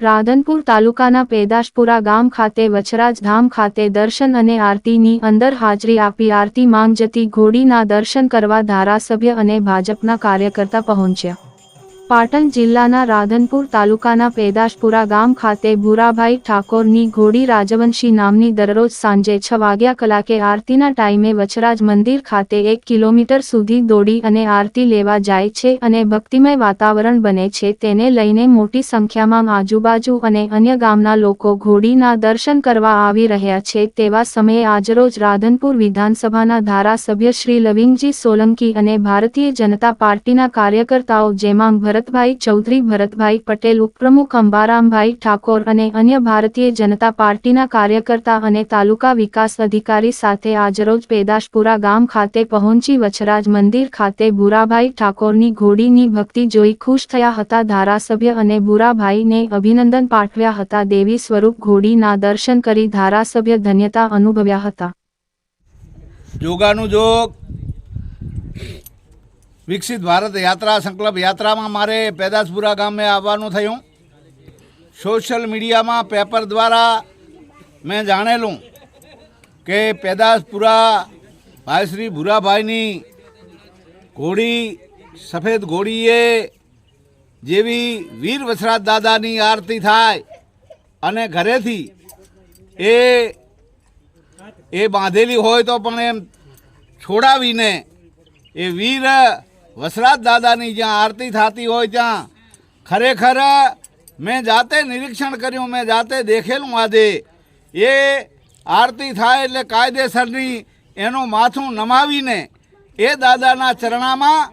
રાધનપુર તાલુકાના પેદાશપુરા ગામ ખાતે વછરાજ ધામ ખાતે દર્શન અને આરતીની અંદર હાજરી આપી આરતી માંગ જતી ઘોડીના દર્શન કરવા ધારાસભ્ય અને ભાજપના કાર્યકર્તા પહોંચ્યા. પાટણ જિલ્લાના રાધનપુર તાલુકાના પેદાશપુરા ગામ ખાતે ભૂરાભાઈ ઠાકોરની ઘોડી રાજવંશી નામની દરરોજ સાંજે છ વાગ્યા કલાકે આરતીના ટાઈમે વચરાજ મંદિર ખાતે એક કિલોમીટર સુધી દોડી અને આરતી લેવા જાય છે અને ભક્તિમય વાતાવરણ બને છે. તેને લઈને મોટી સંખ્યામાં આજુબાજુ અને અન્ય ગામના લોકો ઘોડીના દર્શન કરવા આવી રહ્યા છે. તેવા સમયે આજરોજ રાધનપુર વિધાનસભાના ધારાસભ્ય શ્રી લવિંગજી સોલંકી અને ભારતીય જનતા પાર્ટીના કાર્યકર્તાઓ જેમાં ભરતભાઈ ચૌધરી, ભરતભાઈ પટેલ ઉપપ્રમુખ અંબારામભાઈ ઠાકોર અને અન્ય ભારતીય જનતા પાર્ટીના કાર્યકર્તા અને તાલુકા વિકાસ અધિકારી સાથે આજરોજ પેદાશપુરા ગામ ખાતે પહોંચી વચરાજ મંદિર ખાતે ભૂરાભાઈ ઠાકોરની ઘોડીની ભક્તિ જોઈ ખુશ થયા હતા ધારાસભ્ય અને ભૂરાભાઈને અભિનંદન પાઠવ્યા હતા. દેવી સ્વરૂપ ઘોડીના દર્શન કરી ધારાસભ્ય ધન્યતા અનુભવ્યા હતા. જોગાનું જોગ વિકસિત ભારત યાત્રા સંકલ્પ યાત્રામાં મારે પેદાસપુરા ગામે આવવાનું થયું. સોશિયલ મીડિયામાં પેપર દ્વારા મેં જાણેલું કે પેદાસપુરા ભાઈ શ્રી ભૂરાભાઈની ઘોડી, સફેદ ઘોડીએ જેવી વીર વસરાજ દાદાની આરતી થાય અને ઘરેથી એ એ બાંધેલી હોય તો પણ એમ છોડાવીને એ વીર વસરાજ દાદાની જ્યાં આરતી થતી હોય ત્યાં, ખરેખર મેં જાતે નિરીક્ષણ કર્યું, મેં જાતે દેખેલું આજે. એ આરતી થાય એટલે કાયદેસરની એનું માથું નમાવીને એ દાદાના ચરણામાં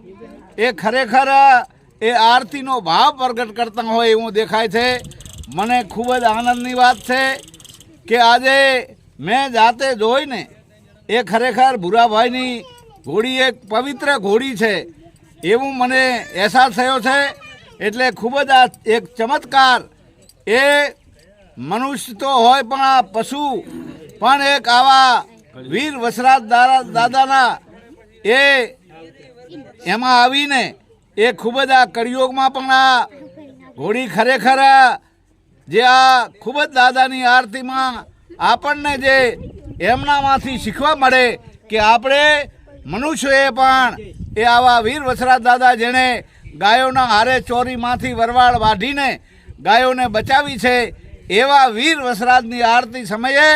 એ ખરેખર એ આરતીનો ભાવ પ્રગટ કરતા હોય એવું દેખાય છે. મને ખૂબ જ આનંદની વાત છે કે આજે મેં જાતે જોઈને એ ખરેખર ભૂરાભાઈની ઘોડી એક પવિત્ર ઘોડી છે. એવું મને અહેસાસ થયો છે એટલે ખૂબ જ આ એક ચમત્કાર. એ મનુષ્ય તો હોય પણ આ પશુ, પણ એક આવા વીર વસરાજ દાદા દાદાના એ એમાં આવીને એ ખૂબ જ આ કળિયોગમાં પણ આ ઘોડી ખરેખર જે આ ખૂબ જ દાદાની આરતીમાં આપણને જે એમનામાંથી શીખવા મળે કે આપણે મનુષ્યએ પણ એ આવા વીર વસરાજ દાદા જેણે ગાયોના હારે ચોરીમાંથી વરવાળ વાઢીને ગાયોને બચાવી છે, એવા વીર વસરાજની આરતી સમયે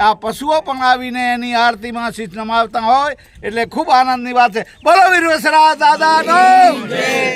આ પશુઓ પણ આવીને એની આરતીમાં શીશ નમાવતા હોય, એટલે ખૂબ આનંદની વાત છે. બોલો વીર વસરાજ દાદાનો